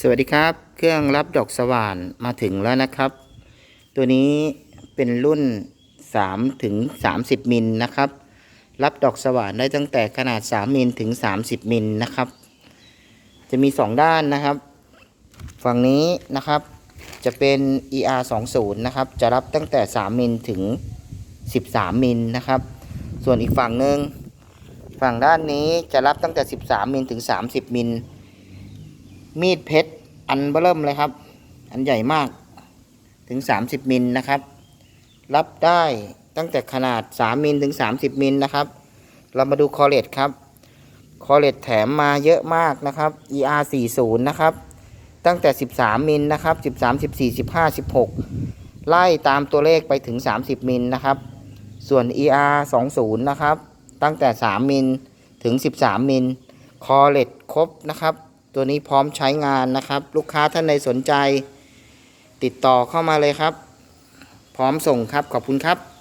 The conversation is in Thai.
สวัสดีครับ เครื่องรับดอกสว่านมาถึงแล้วนะครับ ตัวนี้เป็นรุ่น3ถึง30มิลนะครับ รับดอกสว่านได้ตั้งแต่ขนาด 3มิลถึง 30มิลนะครับ จะมี 2 ด้านนะครับ ฝั่งนี้นะครับจะเป็น ER 2 0นะครับ จะรับตั้งแต่ 3มิลถึง 13มิลนะครับ ส่วนอีกฝั่งหนึ่งฝั่งด้านนี้จะรับตั้งแต่ 13มิลถึง 30มิล มีดเพชรอันเบิ่มเลยครับ อันใหญ่มากถึง 30 มิลนะครับ รับได้ตั้งแต่ขนาด 3 มิลถึง 30 มิลนะครับ เรามาดูคอเลตครับ คอเลตแถมมาเยอะมากนะครับ ER 40นะครับ ตั้งแต่ 13 มิลนะครับ 13 14 15 16 ไล่ตามตัวเลขไปถึง 30 มิลนะครับ ส่วน ER 20นะครับ ตั้งแต่ 3 มิลถึง 13 มิล คอเลตครบนะครับ ตัวนี้พร้อมใช้งานนะครับ ลูกค้าท่านใดสนใจ ติดต่อเข้ามาเลยครับ พร้อมส่งครับขอบคุณครับ